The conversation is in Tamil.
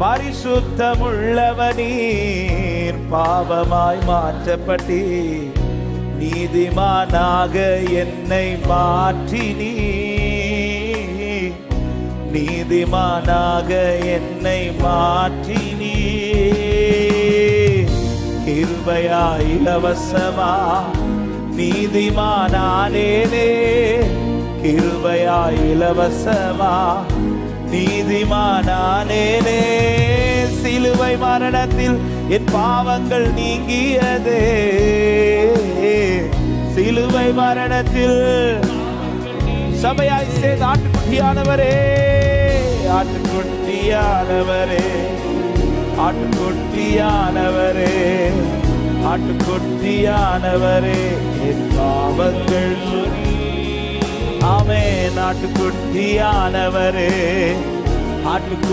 பரிசுத்தமுள்ளவனீர் பாவமாய் மாற்றப்பட்டீர். நீதிமானாக என்னை மாற்றினீ நீதிமானாக என்னை மாற்றினீ கிருபையா இலவசமா நீதிமானானேனே. கிருபையா இலவசமா நீதிமானானேனே. சிலுவை மரணத்தில் என் பாவங்கள் நீங்கியதே. சிலுவை மரணத்தில் சபையாய் சேர்ந்து ஆட்டுக்குட்டியானவரே ஆட்டுக்குட்டியானவரே ஆட்டுக்குட்டியானவரே ஆட்டுக்குட்டியானவரே என் பாவங்கள் ஆமே நாட்டுக்குட்டியானவரே ஆட்டுக்குட்டி